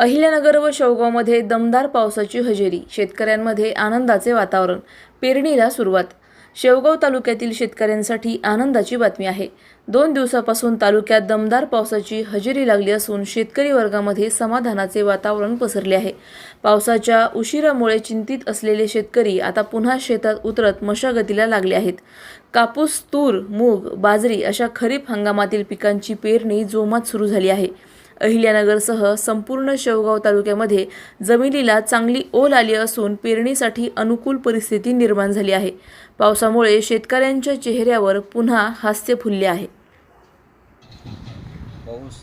अहिल्यानगर व शेवगावमध्ये दमदार पावसाची हजेरी. शेतकऱ्यांमध्ये आनंदाचे वातावरण. पेरणीला सुरुवात. शेवगाव तालुक्यातील शेतकऱ्यांसाठी आनंदाची बातमी आहे. दोन दिवसापासून तालुक्यात दमदार पावसाची हजेरी लागली असून शेतकरी वर्गामध्ये समाधानाचे वातावरण पसरले आहे. पावसाच्या उशिरामुळे चिंतित असलेले शेतकरी आता पुन्हा शेतात उतरत मशागतीला लागले आहेत. कापूस तूर मूग बाजरी अशा खरीप हंगामातील पिकांची पेरणी जोमात सुरू झाली आहे. अहिल्यानगरसह संपूर्ण शेवगाव तालुक्यामध्ये जमिनीला चांगली ओल आली असून पेरणीसाठी अनुकूल परिस्थिती निर्माण झाली आहे. पावसामुळे शेतकऱ्यांच्या चेहऱ्यावर पुन्हा हास्य फुलले आहे. पाऊस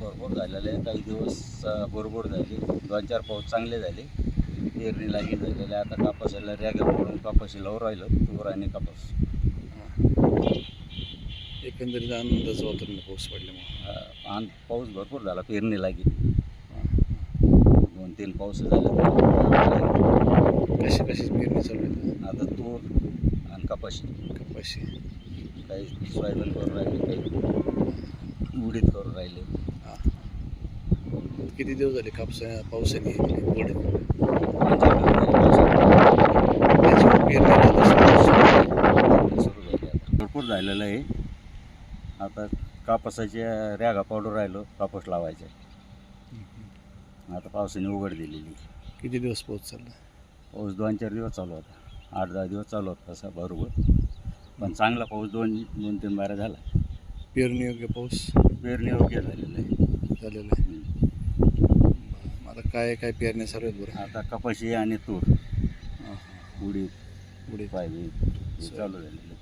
भरपूर झालेला आहे. काही दिवस अ, भरपूर झाले. दोन चार पाऊस चांगले झाले. पेरणी लागेल झालेले आता कापासाला रॅगा पडून कापाशी लावून राहिलं. तूर आणि कापूस. एकंदरीत आनंदाचं वातावरण पाऊस पडल्यामुळे. आणि पाऊस भरपूर झाला पेरणी लागेल दोन तीन पाऊस झाले. कशी कशी पेरणी चालू आहे? आता तूर आणि कापाशी. कपाशी. काही सोयाबीन करून राहिले काही उडीद करून राहिले. हां. किती दिवस झाले कापसा पावसाने पेरणीला सुरू आहे. सुरू भरपूर झालेलं आहे. आता कापसाचे रॅगा पावडर राहिलो कापूस लावायचे. आता पावसाने उघड दिलेली. किती दिवस पाऊस चालला पाऊस दोन चार दिवस चालू होता. आठ दहा दिवस चालू होता तसा बरोबर पण चांगला पाऊस दोन दोन तीन बारा झाला. पेरणी योग्य पाऊस? पेरणी योग्य झालेलं आहे. झालेला आहे. मग आता काय काय पेरण्या चालू आहेत बरं? आता कपाशी आणि तूर. उडीद पुढे पायबी हे चालू झालेलं. आहे.